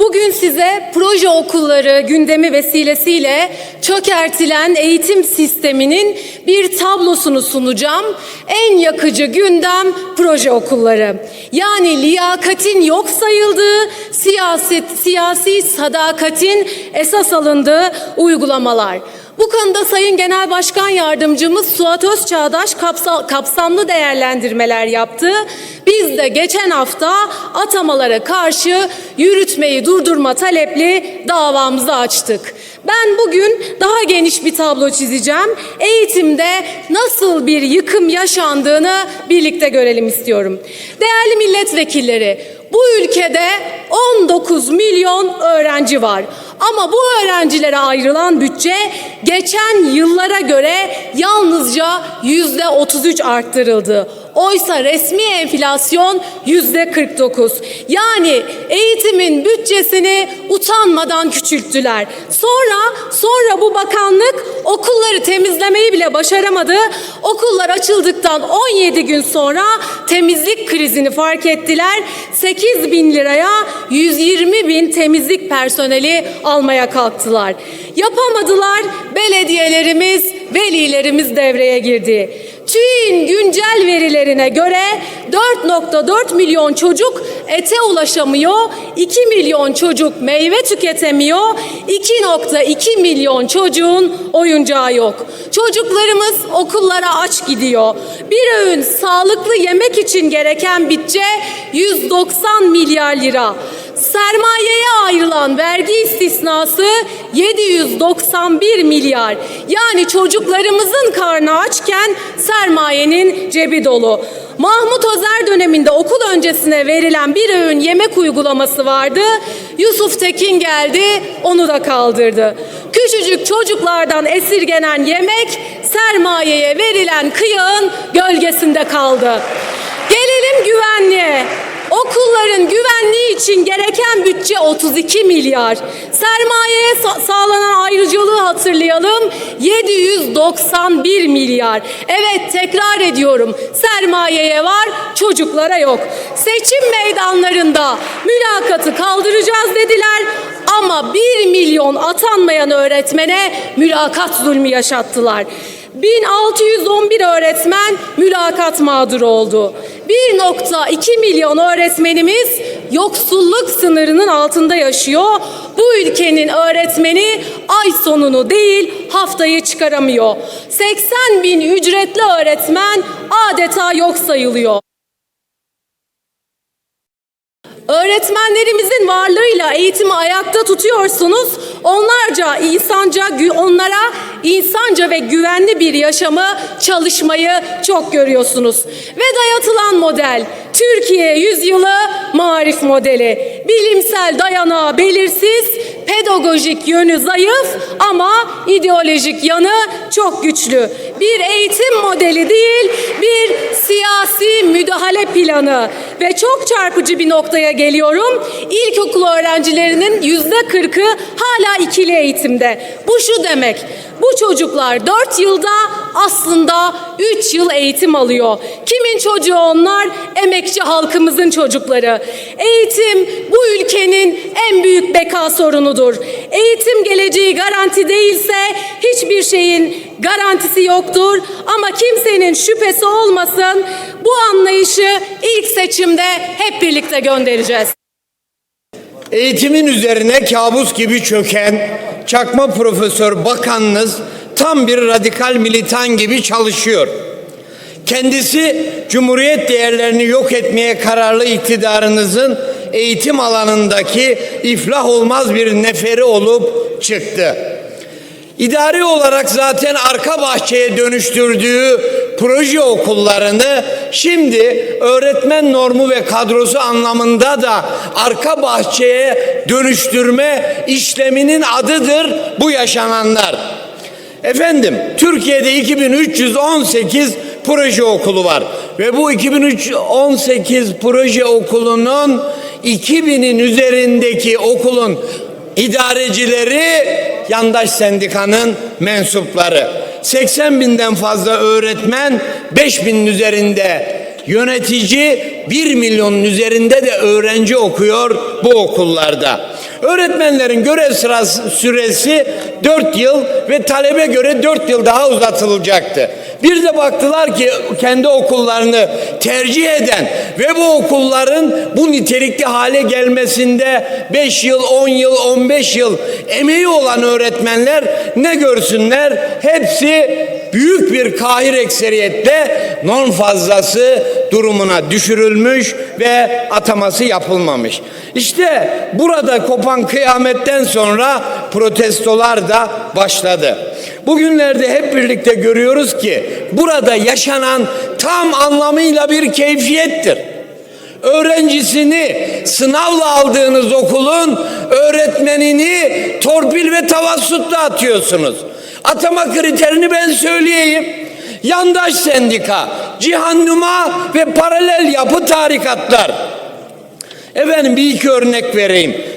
Bugün size proje okulları gündemi vesilesiyle çökertilen eğitim sisteminin bir tablosunu sunacağım. En yakıcı gündem proje okulları. Yani liyakatin yok sayıldığı, siyaset, siyasi sadakatin esas alındığı uygulamalar. Bu konuda Sayın Genel Başkan Yardımcımız Suat Özçağdaş kapsa- kapsamlı değerlendirmeler yaptı. Biz de geçen hafta atamalara karşı yürütmeyi durdurma talepli davamızı açtık. Ben bugün daha geniş bir tablo çizeceğim. Eğitimde nasıl bir yıkım yaşandığını birlikte görelim istiyorum. Değerli milletvekilleri, bu ülkede 19 milyon öğrenci var. Ama bu öğrencilere ayrılan bütçe geçen yıllara göre yalnızca yüzde 33 arttırıldı. Oysa resmi enflasyon yüzde 49. Yani eğitimin bütçesini utanmadan küçülttüler. Sonra sonra bu bakanlık okulları temizlemeyi bile başaramadı. Okullar açıldıktan 17 gün sonra temizlik krizini fark ettiler. 8 bin liraya 120 bin temizlik personeli almaya kalktılar. Yapamadılar. Belediyelerimiz, velilerimiz devreye girdi. TÜİ'nin güncel verilerine göre 4.4 milyon çocuk ete ulaşamıyor, 2 milyon çocuk meyve tüketemiyor, 2.2 milyon çocuğun oyuncağı yok. Çocuklarımız okullara aç gidiyor. Bir öğün sağlıklı yemek için gereken bütçe 190 milyar lira. Sermayeye ayrılan vergi istisnası 791 milyar. Yani çocuklarımızın karnı açken sermayenin cebi dolu. Mahmut Özer döneminde okul öncesine verilen bir öğün yemek uygulaması vardı. Yusuf Tekin geldi, onu da kaldırdı. Küçücük çocuklardan esirgenen yemek sermayeye verilen kıyağın gölgesinde kaldı. Gelelim güvenliğe. Okulların güvenliği için gereken bütçe 32 milyar. Sermayeye sa- sağlanan ayrıcalığı hatırlayalım. 791 milyar. Evet tekrar ediyorum. Sermayeye var, çocuklara yok. Seçim meydanlarında mülakatı kaldıracağız dediler ama 1 milyon atanmayan öğretmene mülakat zulmü yaşattılar. 1611 öğretmen mülakat mağduru oldu. 1.2 milyon öğretmenimiz yoksulluk sınırının altında yaşıyor. Bu ülkenin öğretmeni ay sonunu değil haftayı çıkaramıyor. 80 bin ücretli öğretmen adeta yok sayılıyor. Öğretmenlerimizin varlığıyla eğitimi ayakta tutuyorsunuz. Onlarca insanca onlara insanca ve güvenli bir yaşamı çalışmayı çok görüyorsunuz. Ve dayatılan model Türkiye yüzyılı marif modeli. Bilimsel dayanağı belirsiz, pedagojik yönü zayıf ama ideolojik yanı çok güçlü. Bir eğitim modeli değil, bir siyasi müdahale planı ve çok çarpıcı bir noktaya geliyorum. İlkokul öğrencilerinin yüzde kırkı hala ikili eğitimde. Bu şu demek. Bu çocuklar 4 yılda aslında 3 yıl eğitim alıyor. Kimin çocuğu onlar? Emekçi halkımızın çocukları. Eğitim bu ülkenin en büyük beka sorunudur. Eğitim geleceği garanti değilse hiçbir şeyin garantisi yoktur. Ama kimsenin şüphesi olmasın bu anlayışı ilk seçimde hep birlikte göndereceğiz. Eğitimin üzerine kabus gibi çöken çakma profesör bakanınız tam bir radikal militan gibi çalışıyor. Kendisi cumhuriyet değerlerini yok etmeye kararlı iktidarınızın eğitim alanındaki iflah olmaz bir neferi olup çıktı. İdari olarak zaten arka bahçeye dönüştürdüğü proje okullarını şimdi öğretmen normu ve kadrosu anlamında da arka bahçeye dönüştürme işleminin adıdır bu yaşananlar. Efendim Türkiye'de 2318 proje okulu var ve bu 2318 proje okulunun 2000'in üzerindeki okulun idarecileri yandaş sendikanın mensupları. 80 binden fazla öğretmen 5 binin üzerinde yönetici 1 milyonun üzerinde de öğrenci okuyor bu okullarda. Öğretmenlerin görev sırası, süresi 4 yıl ve talebe göre 4 yıl daha uzatılacaktı. Bir de baktılar ki kendi okullarını tercih eden ve bu okulların bu nitelikli hale gelmesinde 5 yıl, 10 yıl, 15 yıl emeği olan öğretmenler ne görsünler? Hepsi büyük bir kahir ekseriyetle non fazlası durumuna düşürülmüş ve ataması yapılmamış. İşte burada kopan kıyametten sonra protestolar da başladı. Bugünlerde hep birlikte görüyoruz ki burada yaşanan tam anlamıyla bir keyfiyettir. Öğrencisini sınavla aldığınız okulun öğretmenini torpil ve tavassutla atıyorsunuz. Atama kriterini ben söyleyeyim. Yandaş sendika, cihannuma ve paralel yapı tarikatlar. Efendim bir iki örnek vereyim.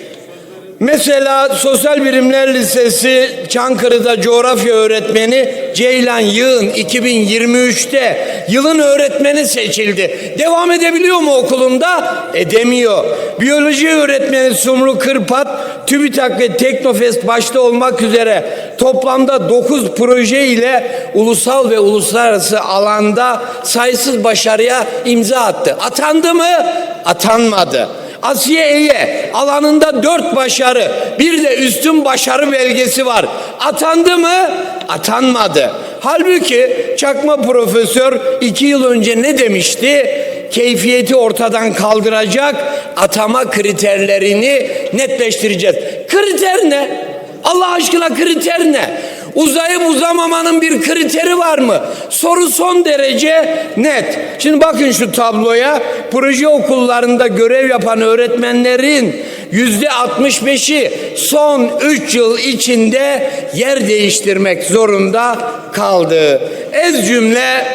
Mesela Sosyal Bilimler Lisesi Çankırı'da coğrafya öğretmeni Ceylan Yığın 2023'te yılın öğretmeni seçildi. Devam edebiliyor mu okulunda? Edemiyor. Biyoloji öğretmeni Sumru Kırpat, TÜBİTAK ve Teknofest başta olmak üzere toplamda 9 proje ile ulusal ve uluslararası alanda sayısız başarıya imza attı. Atandı mı? Atanmadı. Asiye Eye alanında dört başarı bir de üstün başarı belgesi var. Atandı mı? Atanmadı. Halbuki çakma profesör iki yıl önce ne demişti? Keyfiyeti ortadan kaldıracak atama kriterlerini netleştireceğiz. Kriter ne? Allah aşkına kriter ne? Uzayıp uzamamanın bir kriteri var mı? Soru son derece net. Şimdi bakın şu tabloya. Proje okullarında görev yapan öğretmenlerin yüzde 65'i son 3 yıl içinde yer değiştirmek zorunda kaldı. Ez cümle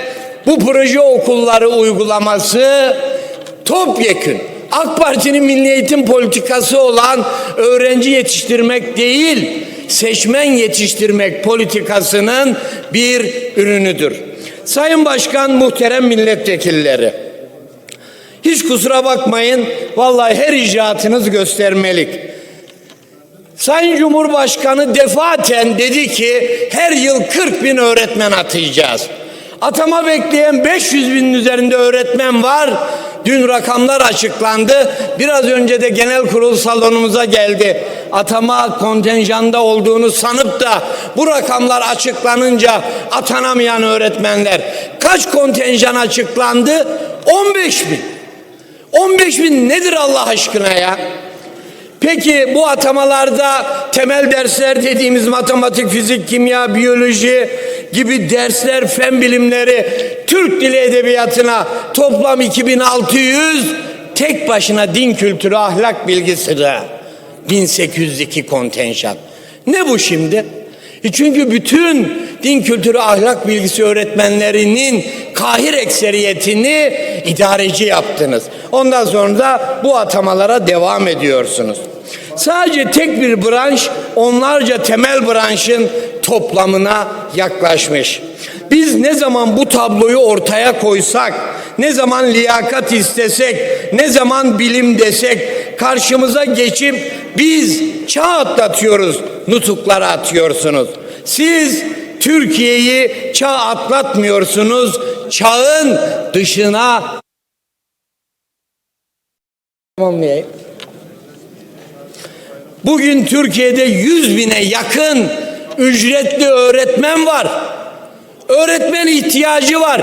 bu proje okulları uygulaması topyekün AK Parti'nin milli eğitim politikası olan öğrenci yetiştirmek değil, seçmen yetiştirmek politikasının bir ürünüdür. Sayın Başkan, muhterem milletvekilleri, hiç kusura bakmayın, vallahi her icraatınız göstermelik. Sayın Cumhurbaşkanı defaten dedi ki her yıl 40 bin öğretmen atayacağız. Atama bekleyen 500 binin üzerinde öğretmen var. Dün rakamlar açıklandı. Biraz önce de genel kurul salonumuza geldi. Atama kontenjanda olduğunu sanıp da bu rakamlar açıklanınca atanamayan öğretmenler. Kaç kontenjan açıklandı? 15 bin. 15 bin nedir Allah aşkına ya? Peki bu atamalarda temel dersler dediğimiz matematik, fizik, kimya, biyoloji gibi dersler, fen bilimleri, Türk dili edebiyatına toplam 2600 tek başına din kültürü, ahlak bilgisi de 1802 kontenjan. Ne bu şimdi? E Çünkü bütün din kültürü ahlak bilgisi öğretmenlerinin kahir ekseriyetini idareci yaptınız. Ondan sonra da bu atamalara devam ediyorsunuz. Sadece tek bir branş onlarca temel branşın toplamına yaklaşmış. Biz ne zaman bu tabloyu ortaya koysak, ne zaman liyakat istesek, ne zaman bilim desek karşımıza geçip biz çağ atlatıyoruz, nutuklara atıyorsunuz. Siz Türkiye'yi çağ atlatmıyorsunuz, çağın dışına tamamlayayım. Bugün Türkiye'de 100 bine yakın ücretli öğretmen var. Öğretmen ihtiyacı var.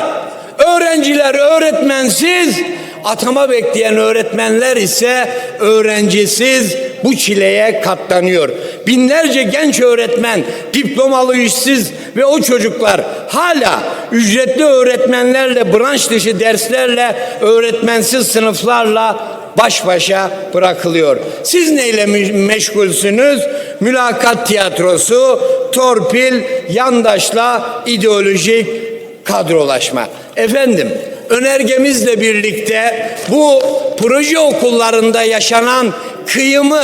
Öğrenciler öğretmensiz, atama bekleyen öğretmenler ise öğrencisiz bu çileye katlanıyor. Binlerce genç öğretmen diplomalı işsiz ve o çocuklar hala ücretli öğretmenlerle branş dışı derslerle öğretmensiz sınıflarla baş başa bırakılıyor. Siz neyle meşgulsünüz? Mülakat tiyatrosu, torpil, yandaşla ideolojik kadrolaşma. Efendim, önergemizle birlikte bu proje okullarında yaşanan kıyımı,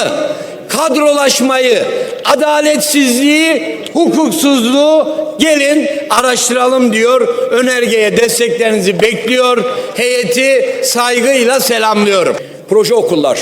kadrolaşmayı, adaletsizliği, hukuksuzluğu gelin araştıralım diyor. Önergeye desteklerinizi bekliyor. Heyeti saygıyla selamlıyorum. Proje okullar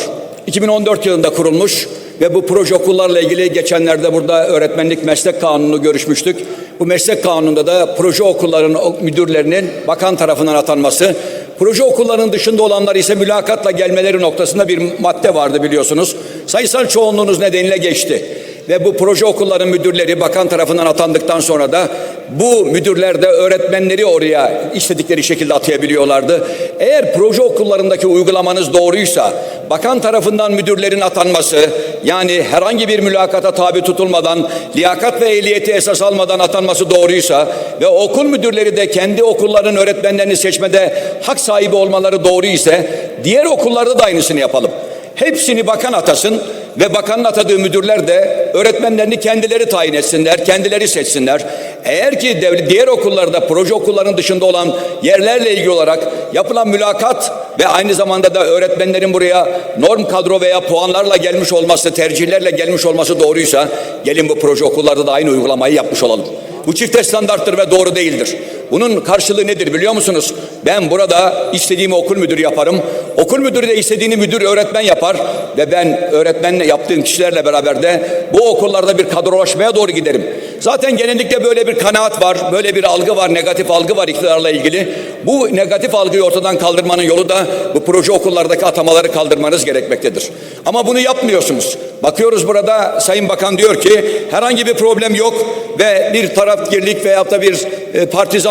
2014 yılında kurulmuş Ve bu proje okullarla ilgili geçenlerde burada öğretmenlik meslek kanunu görüşmüştük. Bu meslek kanununda da proje okullarının müdürlerinin bakan tarafından atanması, proje okullarının dışında olanlar ise mülakatla gelmeleri noktasında bir madde vardı biliyorsunuz. Sayısal çoğunluğunuz nedeniyle geçti ve bu proje okulların müdürleri bakan tarafından atandıktan sonra da bu müdürler de öğretmenleri oraya istedikleri şekilde atayabiliyorlardı. Eğer proje okullarındaki uygulamanız doğruysa bakan tarafından müdürlerin atanması yani herhangi bir mülakata tabi tutulmadan liyakat ve ehliyeti esas almadan atanması doğruysa ve okul müdürleri de kendi okulların öğretmenlerini seçmede hak sahibi olmaları doğru ise diğer okullarda da aynısını yapalım. Hepsini bakan atasın ve bakanın atadığı müdürler de öğretmenlerini kendileri tayin etsinler, kendileri seçsinler. Eğer ki diğer okullarda proje okullarının dışında olan yerlerle ilgili olarak yapılan mülakat ve aynı zamanda da öğretmenlerin buraya norm kadro veya puanlarla gelmiş olması, tercihlerle gelmiş olması doğruysa gelin bu proje okullarda da aynı uygulamayı yapmış olalım. Bu çifte standarttır ve doğru değildir. Bunun karşılığı nedir biliyor musunuz? Ben burada istediğimi okul müdürü yaparım. Okul müdürü de istediğini müdür öğretmen yapar ve ben öğretmenle yaptığım kişilerle beraber de bu okullarda bir kadrolaşmaya doğru giderim. Zaten genellikle böyle bir kanaat var, böyle bir algı var, negatif algı var iktidarla ilgili. Bu negatif algıyı ortadan kaldırmanın yolu da bu proje okullardaki atamaları kaldırmanız gerekmektedir. Ama bunu yapmıyorsunuz. Bakıyoruz burada Sayın Bakan diyor ki herhangi bir problem yok ve bir tarafgirlik veyahut da bir e,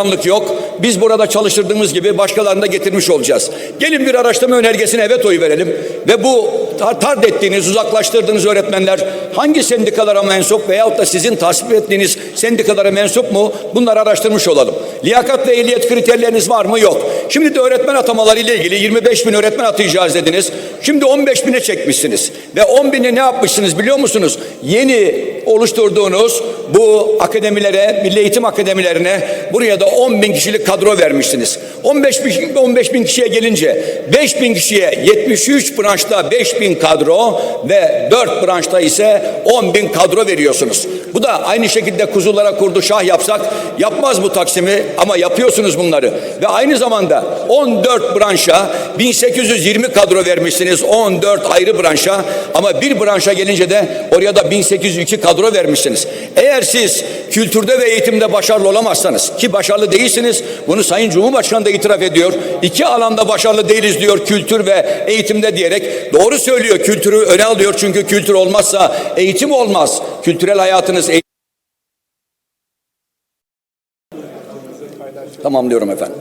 partizanlık yok. Biz burada çalıştırdığımız gibi başkalarını da getirmiş olacağız. Gelin bir araştırma önergesine evet oy verelim ve bu tar tard ettiğiniz, uzaklaştırdığınız öğretmenler hangi sendikalara mensup veyahut da sizin tasvip ettiğiniz sendikalara mensup mu? Bunları araştırmış olalım. Liyakat ve ehliyet kriterleriniz var mı? Yok. Şimdi de öğretmen atamaları ile ilgili 25 bin öğretmen atayacağız dediniz. Şimdi 15 bine çekmişsiniz. Ve 10 bini ne yapmışsınız biliyor musunuz? Yeni oluşturduğunuz bu akademilere, milli eğitim akademilerine buraya da 10 bin kişilik kadro vermişsiniz. 15 bin, 15 bin kişiye gelince 5 bin kişiye 73 branşta 5 bin kadro ve 4 branşta ise 10 bin kadro veriyorsunuz. Bu da aynı şekilde kuzulara kurdu şah yapsak yapmaz bu taksimi ama yapıyorsunuz bunları. Ve aynı zamanda 14 branşa 1820 kadro vermişsiniz 14 ayrı branşa ama bir branşa gelince de oraya da 1802 kadro vermişsiniz. Eğer siz kültürde ve eğitimde başarılı olamazsanız ki başarılı değilsiniz bunu Sayın Cumhurbaşkanı da itiraf ediyor. İki alanda başarılı değiliz diyor kültür ve eğitimde diyerek doğru söylüyor kültürü öne alıyor çünkü kültür olmazsa eğitim olmaz. Kültürel hayatınız eğitim Tamam diyorum efendim.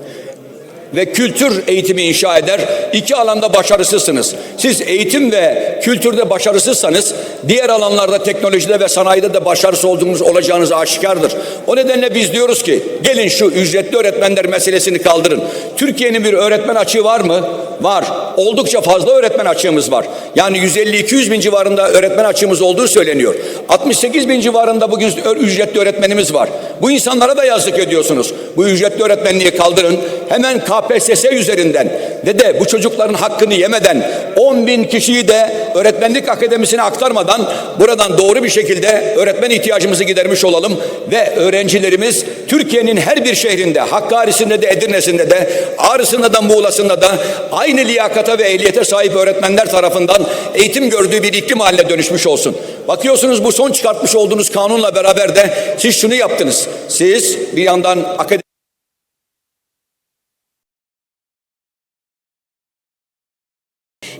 Ve kültür eğitimi inşa eder. İki alanda başarısızsınız. Siz eğitim ve kültürde başarısızsanız diğer alanlarda teknolojide ve sanayide de başarısız olduğunuz olacağınız aşikardır. O nedenle biz diyoruz ki gelin şu ücretli öğretmenler meselesini kaldırın. Türkiye'nin bir öğretmen açığı var mı? Var. Oldukça fazla öğretmen açığımız var. Yani 150-200 bin civarında öğretmen açığımız olduğu söyleniyor. 68 bin civarında bugün ücretli öğretmenimiz var. Bu insanlara da yazık ediyorsunuz. Bu ücretli öğretmenliği kaldırın. Hemen KPSS üzerinden ve de bu çocukların hakkını yemeden 10 bin kişiyi de öğretmenlik akademisine aktarmadan buradan doğru bir şekilde öğretmen ihtiyacımızı gidermiş olalım ve öğrencilerimiz Türkiye'nin her bir şehrinde Hakkari'sinde de Edirne'sinde de Ağrı'sında da Muğla'sında da aynı liyakata ve ehliyete sahip öğretmenler tarafından eğitim gördüğü bir iklim haline dönüşmüş olsun. Bakıyorsunuz bu son çıkartmış olduğunuz kanunla beraber de siz şunu yaptınız. Siz bir yandan akademi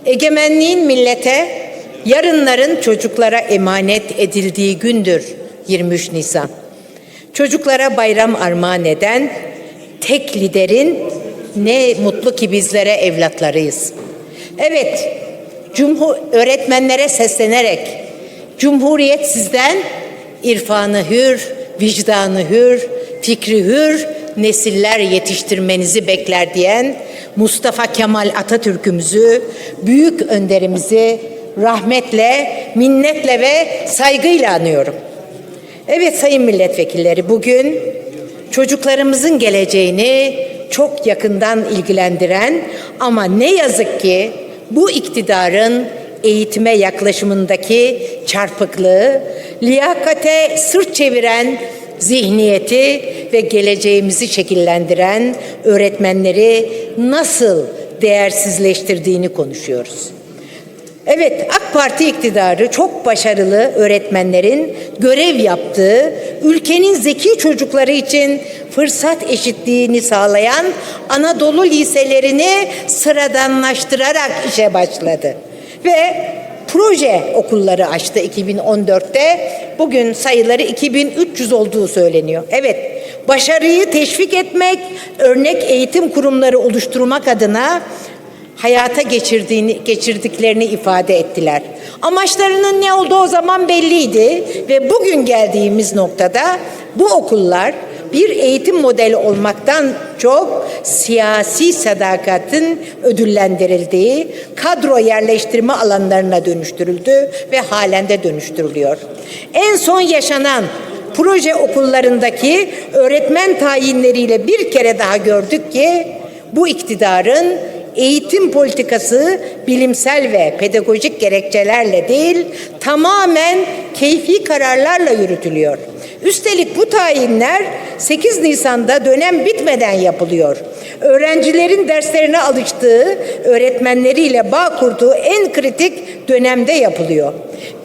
Egemenliğin millete, yarınların çocuklara emanet edildiği gündür 23 Nisan. Çocuklara bayram armağan eden tek liderin ne mutlu ki bizlere evlatlarıyız. Evet, Cumhur öğretmenlere seslenerek Cumhuriyet sizden irfanı hür, vicdanı hür, fikri hür nesiller yetiştirmenizi bekler diyen Mustafa Kemal Atatürk'ümüzü, büyük önderimizi rahmetle, minnetle ve saygıyla anıyorum. Evet sayın milletvekilleri bugün çocuklarımızın geleceğini çok yakından ilgilendiren ama ne yazık ki bu iktidarın eğitime yaklaşımındaki çarpıklığı, liyakate sırt çeviren zihniyeti ve geleceğimizi şekillendiren öğretmenleri nasıl değersizleştirdiğini konuşuyoruz. Evet, AK Parti iktidarı çok başarılı öğretmenlerin görev yaptığı, ülkenin zeki çocukları için fırsat eşitliğini sağlayan Anadolu liselerini sıradanlaştırarak işe başladı. Ve proje okulları açtı 2014'te. Bugün sayıları 2300 olduğu söyleniyor. Evet, başarıyı teşvik etmek, örnek eğitim kurumları oluşturmak adına hayata geçirdiğini geçirdiklerini ifade ettiler. Amaçlarının ne olduğu o zaman belliydi ve bugün geldiğimiz noktada bu okullar bir eğitim modeli olmaktan çok siyasi sadakatin ödüllendirildiği kadro yerleştirme alanlarına dönüştürüldü ve halen de dönüştürülüyor. En son yaşanan proje okullarındaki öğretmen tayinleriyle bir kere daha gördük ki bu iktidarın eğitim politikası bilimsel ve pedagojik gerekçelerle değil, tamamen keyfi kararlarla yürütülüyor. Üstelik bu tayinler 8 Nisan'da dönem bitmeden yapılıyor. Öğrencilerin derslerine alıştığı, öğretmenleriyle bağ kurduğu en kritik dönemde yapılıyor.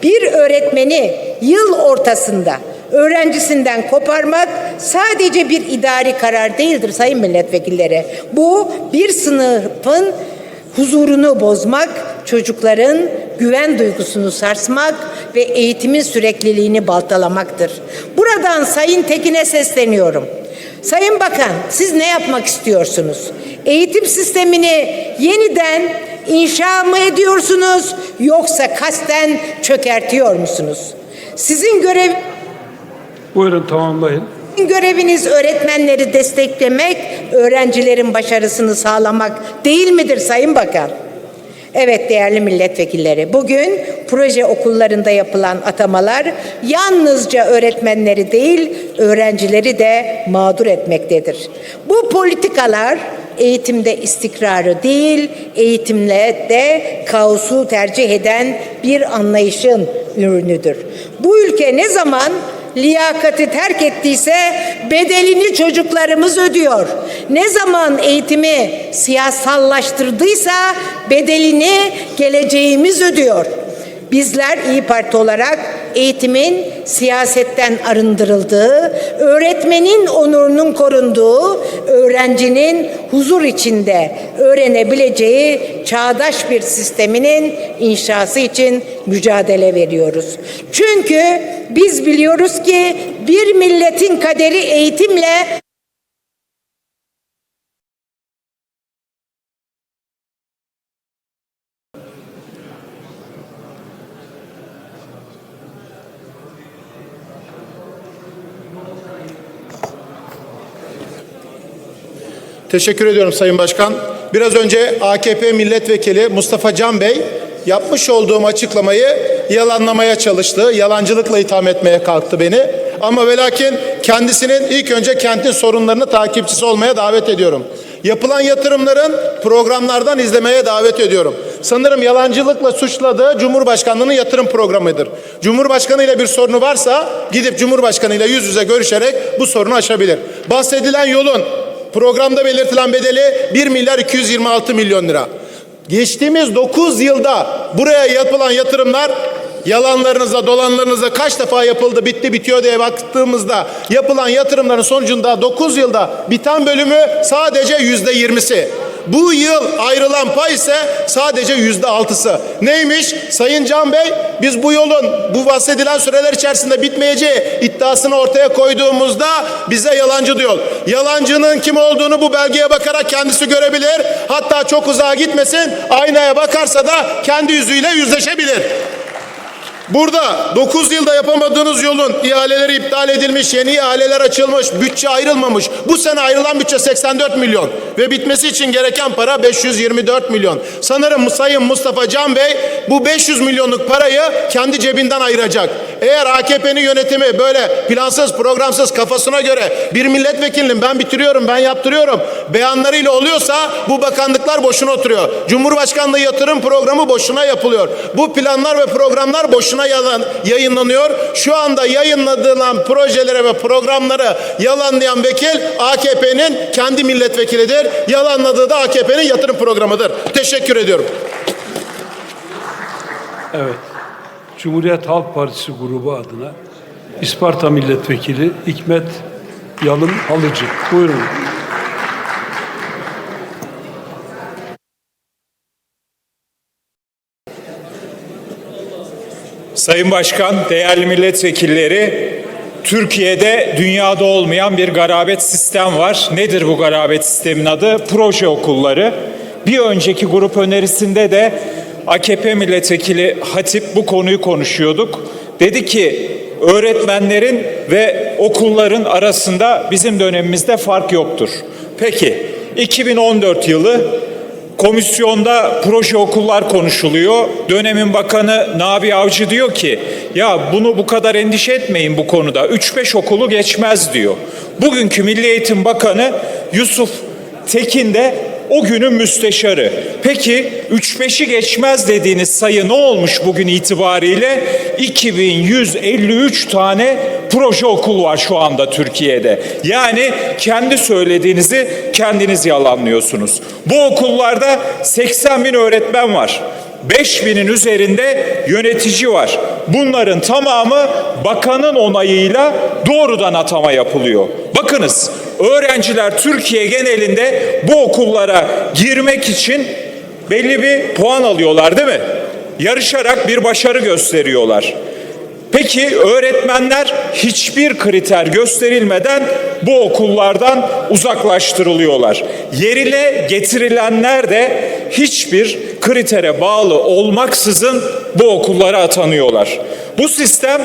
Bir öğretmeni yıl ortasında öğrencisinden koparmak sadece bir idari karar değildir sayın milletvekilleri. Bu bir sınıfın huzurunu bozmak, çocukların güven duygusunu sarsmak ve eğitimin sürekliliğini baltalamaktır. Buradan Sayın Tekin'e sesleniyorum. Sayın Bakan, siz ne yapmak istiyorsunuz? Eğitim sistemini yeniden inşa mı ediyorsunuz yoksa kasten çökertiyor musunuz? Sizin görev Buyurun tamamlayın. Göreviniz öğretmenleri desteklemek, öğrencilerin başarısını sağlamak değil midir Sayın Bakan? Evet değerli milletvekilleri, bugün proje okullarında yapılan atamalar yalnızca öğretmenleri değil, öğrencileri de mağdur etmektedir. Bu politikalar eğitimde istikrarı değil, eğitimle de kaosu tercih eden bir anlayışın ürünüdür. Bu ülke ne zaman liyakati terk ettiyse bedelini çocuklarımız ödüyor. Ne zaman eğitimi siyasallaştırdıysa bedelini geleceğimiz ödüyor. Bizler İyi Parti olarak eğitimin siyasetten arındırıldığı, öğretmenin onurunun korunduğu, öğrencinin huzur içinde öğrenebileceği çağdaş bir sisteminin inşası için mücadele veriyoruz. Çünkü biz biliyoruz ki bir milletin kaderi eğitimle Teşekkür ediyorum Sayın Başkan. Biraz önce AKP milletvekili Mustafa Can Bey yapmış olduğum açıklamayı yalanlamaya çalıştı. Yalancılıkla itham etmeye kalktı beni. Ama ve lakin kendisinin ilk önce kentin sorunlarını takipçisi olmaya davet ediyorum. Yapılan yatırımların programlardan izlemeye davet ediyorum. Sanırım yalancılıkla suçladığı Cumhurbaşkanlığı'nın yatırım programıdır. Cumhurbaşkanı ile bir sorunu varsa gidip Cumhurbaşkanı ile yüz yüze görüşerek bu sorunu aşabilir. Bahsedilen yolun Programda belirtilen bedeli 1 milyar 226 milyon lira. Geçtiğimiz 9 yılda buraya yapılan yatırımlar yalanlarınıza, dolanlarınıza kaç defa yapıldı, bitti, bitiyor diye baktığımızda yapılan yatırımların sonucunda 9 yılda biten bölümü sadece yüzde yirmisi. Bu yıl ayrılan pay ise sadece yüzde altısı. Neymiş? Sayın Can Bey biz bu yolun bu bahsedilen süreler içerisinde bitmeyeceği iddiasını ortaya koyduğumuzda bize yalancı diyor. Yalancının kim olduğunu bu belgeye bakarak kendisi görebilir. Hatta çok uzağa gitmesin aynaya bakarsa da kendi yüzüyle yüzleşebilir. Burada 9 yılda yapamadığınız yolun ihaleleri iptal edilmiş, yeni ihaleler açılmış, bütçe ayrılmamış. Bu sene ayrılan bütçe 84 milyon ve bitmesi için gereken para 524 milyon. Sanırım Sayın Mustafa Can Bey bu 500 milyonluk parayı kendi cebinden ayıracak. Eğer AKP'nin yönetimi böyle plansız, programsız kafasına göre bir milletvekilinin ben bitiriyorum, ben yaptırıyorum beyanlarıyla oluyorsa bu bakanlıklar boşuna oturuyor. Cumhurbaşkanlığı yatırım programı boşuna yapılıyor. Bu planlar ve programlar boşuna yalan, yayınlanıyor. Şu anda yayınlanan projelere ve programları yalanlayan vekil AKP'nin kendi milletvekilidir. Yalanladığı da AKP'nin yatırım programıdır. Teşekkür ediyorum. Evet. Cumhuriyet Halk Partisi grubu adına İsparta Milletvekili Hikmet Yalın Halıcı. Buyurun. Sayın Başkan, değerli milletvekilleri, Türkiye'de dünyada olmayan bir garabet sistem var. Nedir bu garabet sistemin adı? Proje okulları. Bir önceki grup önerisinde de AKP milletvekili Hatip bu konuyu konuşuyorduk. Dedi ki öğretmenlerin ve okulların arasında bizim dönemimizde fark yoktur. Peki 2014 yılı Komisyonda proje okullar konuşuluyor. Dönemin bakanı Nabi Avcı diyor ki ya bunu bu kadar endişe etmeyin bu konuda. 3-5 okulu geçmez diyor. Bugünkü Milli Eğitim Bakanı Yusuf Tekin de o günün müsteşarı. Peki 3-5'i geçmez dediğiniz sayı ne olmuş bugün itibariyle? 2153 tane proje okul var şu anda Türkiye'de. Yani kendi söylediğinizi kendiniz yalanlıyorsunuz. Bu okullarda 80 bin öğretmen var. 5 binin üzerinde yönetici var. Bunların tamamı bakanın onayıyla doğrudan atama yapılıyor. Bakınız öğrenciler Türkiye genelinde bu okullara girmek için belli bir puan alıyorlar değil mi? Yarışarak bir başarı gösteriyorlar. Peki öğretmenler hiçbir kriter gösterilmeden bu okullardan uzaklaştırılıyorlar. Yerine getirilenler de hiçbir kritere bağlı olmaksızın bu okullara atanıyorlar. Bu sistem,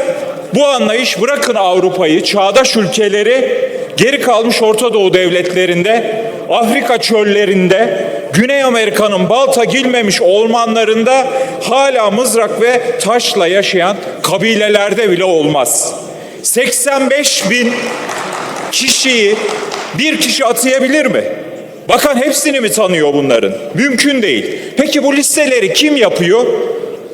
bu anlayış bırakın Avrupa'yı, çağdaş ülkeleri geri kalmış Orta Doğu devletlerinde, Afrika çöllerinde, Güney Amerika'nın balta gilmemiş ormanlarında hala mızrak ve taşla yaşayan kabilelerde bile olmaz. 85 bin kişiyi bir kişi atayabilir mi? Bakan hepsini mi tanıyor bunların? Mümkün değil. Peki bu listeleri kim yapıyor?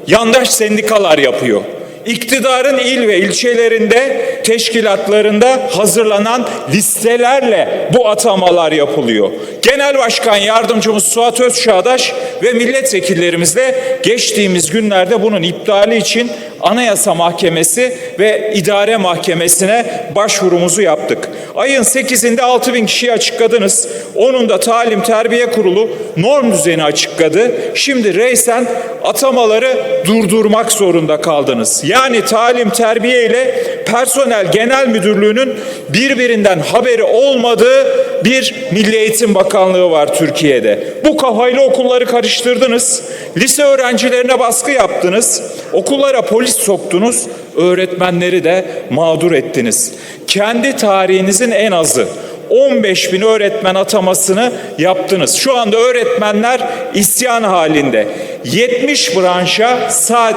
Yandaş sendikalar yapıyor. İktidarın il ve ilçelerinde, teşkilatlarında hazırlanan listelerle bu atamalar yapılıyor. Genel Başkan Yardımcımız Suat Özçağdaş ve milletvekillerimizle geçtiğimiz günlerde bunun iptali için Anayasa Mahkemesi ve İdare Mahkemesi'ne başvurumuzu yaptık. Ayın 8'inde 6 bin kişiyi açıkladınız. Onun da Talim Terbiye Kurulu norm düzeni açıkladı. Şimdi reysen atamaları durdurmak zorunda kaldınız. Yani talim terbiye ile personel genel müdürlüğünün birbirinden haberi olmadığı bir Milli Eğitim Bakanlığı var Türkiye'de. Bu kafayla okulları karıştırdınız. Lise öğrencilerine baskı yaptınız. Okullara polis soktunuz. Öğretmenleri de mağdur ettiniz. Kendi tarihinizin en azı 15 bin öğretmen atamasını yaptınız. Şu anda öğretmenler isyan halinde. 70 branşa saat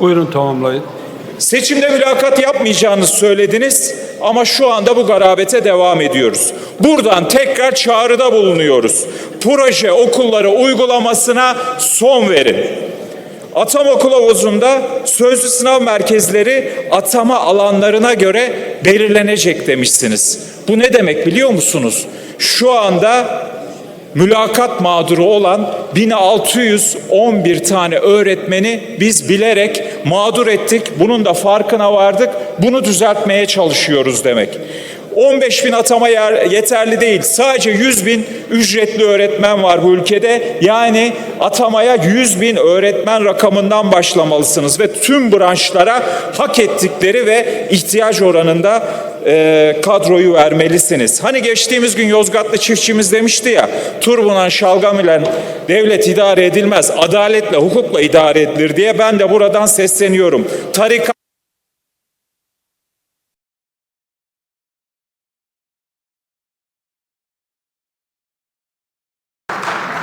Buyurun tamamlayın. Seçimde mülakat yapmayacağınızı söylediniz ama şu anda bu garabete devam ediyoruz. Buradan tekrar çağrıda bulunuyoruz. Proje okulları uygulamasına son verin. Atama kılavuzunda sözlü sınav merkezleri atama alanlarına göre belirlenecek demişsiniz. Bu ne demek biliyor musunuz? Şu anda mülakat mağduru olan 1611 tane öğretmeni biz bilerek mağdur ettik. Bunun da farkına vardık. Bunu düzeltmeye çalışıyoruz demek. 15 bin atama yer, yeterli değil. Sadece 100 bin ücretli öğretmen var bu ülkede. Yani atamaya 100 bin öğretmen rakamından başlamalısınız ve tüm branşlara hak ettikleri ve ihtiyaç oranında e, kadroyu vermelisiniz. Hani geçtiğimiz gün Yozgatlı çiftçimiz demişti ya, turbunan şalgam ile devlet idare edilmez, adaletle, hukukla idare edilir diye ben de buradan sesleniyorum. Tarikat